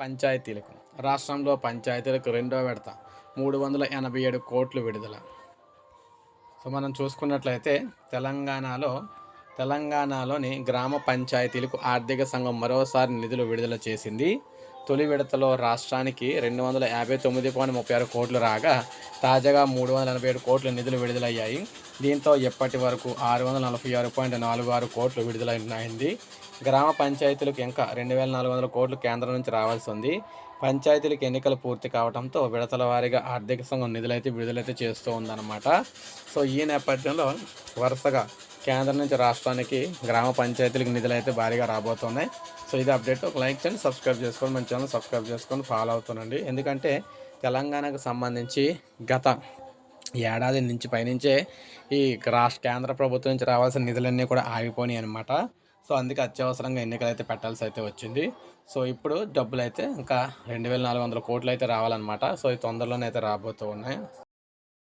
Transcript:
పంచాయతీలకు. రాష్ట్రంలో పంచాయతీలకు రెండో విడత మూడు వందల ఎనభై ఏడు కోట్లు విడుదల. సో మనం చూసుకున్నట్లయితే తెలంగాణలో తెలంగాణలోని గ్రామ పంచాయతీలకు ఆర్థిక సంఘం మరోసారి నిధులు విడుదల చేసింది. తొలి విడతలో రాష్ట్రానికి రెండు వందల యాభై తొమ్మిది పాయింట్ ముప్పై ఆరు కోట్లు రాగా తాజాగా మూడు వందల ఎనభై ఏడు కోట్ల నిధులు విడుదలయ్యాయి. దీంతో ఇప్పటి వరకు ఆరు వందల నలభై ఆరు పాయింట్ నాలుగు ఆరు కోట్లు విడుదలైంది గ్రామ పంచాయతీలకు ఇంకా రెండు వేల నాలుగు వందల కోట్లు కేంద్రం నుంచి రావాల్సి ఉంది. పంచాయతీలకు ఎన్నికలు పూర్తి కావడంతో విడతల వారీగా ఆర్థిక సంఘం నిధులైతే విడుదలైతే చేస్తూ ఉందన్నమాట. సో ఈ నేపథ్యంలో వరుసగా కేంద్రం నుంచి రాష్ట్రానికి గ్రామ పంచాయతీలకు నిధులు అయితే భారీగా రాబోతున్నాయి. సో ఇది అప్డేట్. ఒక లైక్ చేయండి సబ్స్క్రైబ్ చేసుకొని మన ఛానల్ సబ్స్క్రైబ్ చేసుకొని ఫాలో అవుతుండండి. ఎందుకంటే తెలంగాణకు సంబంధించి గత ఏడాది నుంచి పైనుంచే ఈ రాష్ట్ర కేంద్ర ప్రభుత్వం నుంచి రావాల్సిన నిధులన్నీ కూడా ఆగిపోయినాయి అనమాట సో అందుకే అత్యవసరంగా ఎన్నికలు అయితే పెట్టాల్సి అయితే వచ్చింది. సో ఇప్పుడు డబ్బులు అయితే ఇంకా రెండు వేల నాలుగు వందల కోట్లు అయితే రావాలన్నమాట. సో ఈ తొందరలోనే అయితే రాబోతూ ఉన్నాయి.